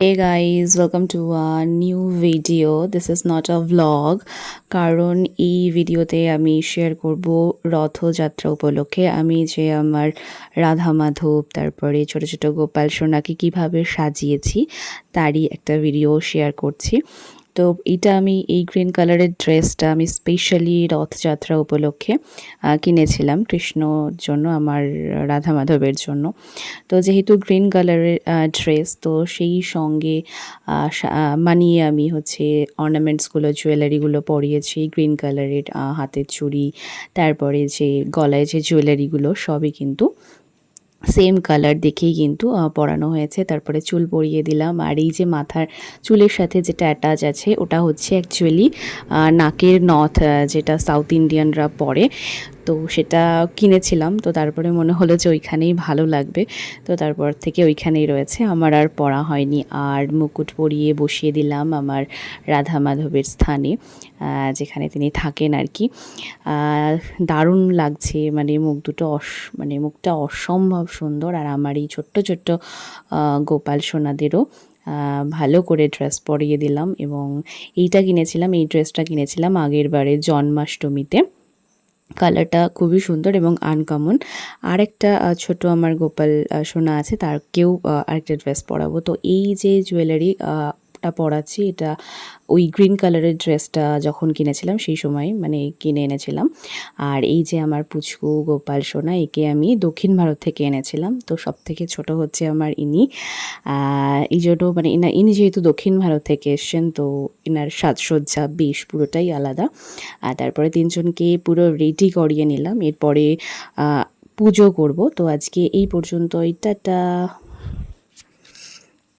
Hey guys, welcome to a new video. This is not a vlog. কারণ এই ভিডিওতে আমি শেয়ার করব রথযাত্রা উপলক্ষে আমি যে আমার রাধা মাধব তারপরে ছোট ছোট গোপাল সোনাকে কীভাবে সাজিয়েছি তারই একটা ভিডিও শেয়ার করছি তো এটা আমি এই গ্রিন কালারের ড্রেসটা আমি স্পেশালি রথযাত্রা উপলক্ষে কিনেছিলাম কৃষ্ণর জন্য, আমার রাধা মাধবের জন্য। তো যেহেতু গ্রিন কালারের ড্রেস তো সেই সঙ্গে মানিয়ে আমি হচ্ছে অর্নামেন্টসগুলো জুয়েলারিগুলো পরিয়েছি গ্রিন কালারের হাতের চুড়ি, তারপরে যে গলায় যে জুয়েলারিগুলো সবই কিন্তু সেম কালার দেখেই কিন্তু পরানো হয়েছে। তারপরে চুল পরিয়ে দিলাম। আর এই যে মাথার চুলের সাথে যেটা অ্যাটাচ আছে, ওটা হচ্ছে অ্যাকচুয়ালি নাকের নথ যেটা সাউথ ইন্ডিয়ানরা পরে। তো সেটা কিনেছিলাম। তো তারপরে মনে হলো যে ওইখানেই ভালো লাগবে। তো তারপর থেকে ওইখানেই রয়েছে। আমার আর পরা হয়নি। আর মুকুট পরিয়ে বসিয়ে দিলাম আমার রাধা মাধবের স্থানে যেখানে তিনি থাকেন আর কি। দারুণ লাগছে। মানে মুখ দুটো অস মানে মুখটা অসম্ভব সুন্দর। আর আমার এই ছোট্ট ছোট্ট গোপাল সোনাদেরও ভালো করে ড্রেস পরিয়ে দিলাম। এবং এইটা কিনেছিলাম, এই ড্রেসটা কিনেছিলাম আগের বারে জন্মাষ্টমীতে। কালারটা খুবই সুন্দর এবং আনকমন আরেকটা একটা ছোট আমার গোপাল সোনা আছে, তার কেউ আরেকটা ড্রেস পরাবো। তো এই যে জুয়েলারি টা পরাচ্ছি, এটা ওই গ্রিন কালারের ড্রেসটা যখন কিনেছিলাম সেই সময় মানে কিনে এনেছিলাম। আর এই যে আমার পুচকু গোপাল সোনা, একে আমি দক্ষিণ ভারত থেকে এনেছিলাম। তো সব থেকে ছোট হচ্ছে আমার ইনি। এই জন্য মানে ইনা, ইনি যেহেতু দক্ষিণ ভারত থেকে এসছেন, তো ইনার সাজসজ্জা, বেশ পুরোটাই আলাদা। আর তারপরে তিনজনকে পুরো রেডি করিয়ে নিলাম। এরপরে পুজো করব। তো আজকে এই পর্যন্তই। টাটা!